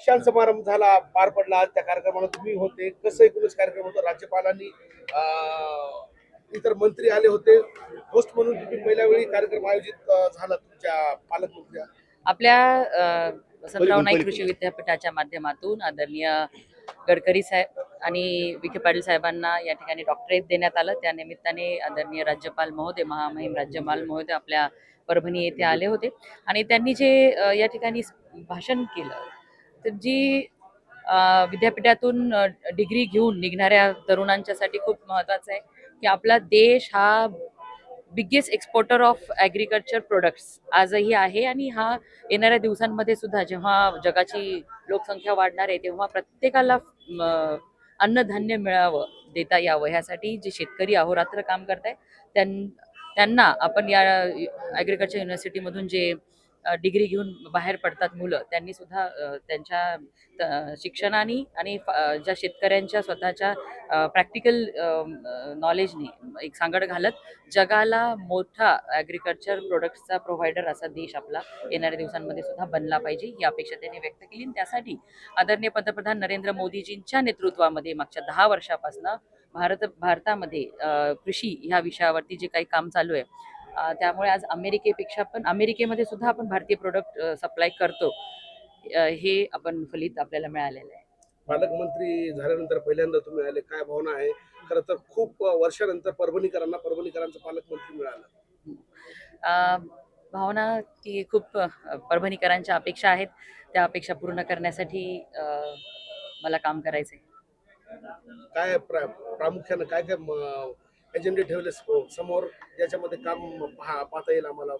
दीक्षांत समारंभ झाला पार पडला. आज त्या कार्यक्रमाला तुम्ही होते. कसं एकूणच कार्यक्रम होता? राज्यपालांनी इतर मंत्री आले होते. होस्ट म्हणून तुम्ही पहिल्या वेळी कार्यक्रम आयोजित झाला तुमच्या पालकमंत्री आपल्या अ, वसंतराव नाईक कृषी विद्यापीठाच्या माध्यमातून आदरणीय गडकरी साहेब आणि विखे पाटील साहेबांना या ठिकाणी डॉक्टरेट देण्यात आलं. त्या निमित्ताने आदरणीय राज्यपाल महोदय महामहिम राज्यपाल महोदय आपल्या परभणी येथे आले होते. आणि त्यांनी जे या ठिकाणी भाषण केलं तर जी विद्यापीठातून डिग्री घेऊन निघणाऱ्या तरुणांच्यासाठी खूप महत्त्वाचं आहे की आपला देश हा biggest exporter of agriculture products आजही आहे आणि हा येणाऱ्या दिवसांमध्ये सुद्धा जेव्हा जगाची लोकसंख्या वाढणार आहे तेव्हा प्रत्येकाला अन्नधान्य मिळावं देता यावं. ह्यासाठी जे शेतकरी अहोरात्र काम करत आहे त्यां त्यांना आपण या ॲग्रिकल्चर युनिव्हर्सिटीमधून जे डिग्री घेऊन बाहेर पडतात मुलं. त्यांनी सुद्धा त्यांच्या शिक्षणाने आणि ज्या शेतकऱ्यांच्या स्वतःच्या प्रॅक्टिकल नॉलेजने एक सांगड घालत जगाला मोठा ॲग्रिकल्चर प्रोडक्ट्सचा प्रोव्हायडर असा देश आपला येणाऱ्या दिवसांमध्ये सुद्धा बनला पाहिजे ही अपेक्षा त्यांनी व्यक्त केली. आणि त्यासाठी आदरणीय पंतप्रधान नरेंद्र मोदीजींच्या नेतृत्वामध्ये मागच्या दहा वर्षापासून भारत भारतामध्ये कृषी ह्या विषयावरती जे काही काम चालू आहे त्यामुळे आज अमेरिकेपेक्षा पण अमेरिकेमध्ये सुद्धा आपण भारतीय प्रोडक्ट सप्लाय करतो. हे आपण फलित आपल्याला मिळालेलं आहे. पालकमंत्री झाल्यानंतर पहिल्यांदा तुम्ही आले काय भावना आहे? खरं तर खूप वर्षानंतर परभणीकरांना परभणीकरांचा पालकमंत्री मिळाला. भावना की खूप परभणीकरांच्या अपेक्षा आहेत. त्या अपेक्षा पूर्ण करण्यासाठी मला काम करायचं आहे काय प्रा- प्रामुख्यानं काय काय एजेंडे ठेवले हो, समोर याच्यामध्ये काम पहा- पाहता येईल आम्हाला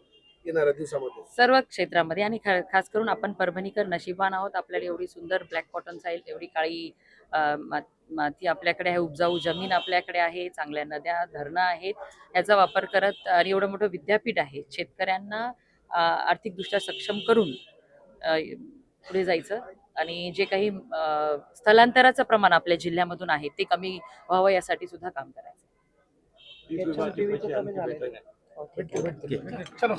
येणाऱ्या दिवसामध्ये. सर्व क्षेत्रामध्ये आणि खास करून आपण परभणीकर नशिबान आहोत. आपल्याला एवढी सुंदर ब्लॅक कॉटन साईल एवढी काळी मा- माती आपल्याकडे आहे. उपजाऊ जमीन आपल्याकडे आहे. चांगल्या नद्या धरणं आहेत. ह्याचा वापर करत आणि एवढं मोठं विद्यापीठ आहे. शेतकऱ्यांना आर्थिकदृष्ट्या सक्षम करून पुढे जायचं आणि जे काही स्थलांतराचं प्रमाण आपल्या जिल्ह्यामधून आहे ते कमी व्हावं यासाठी सुद्धा काम करायचं. भेटते, भेटते. चलो.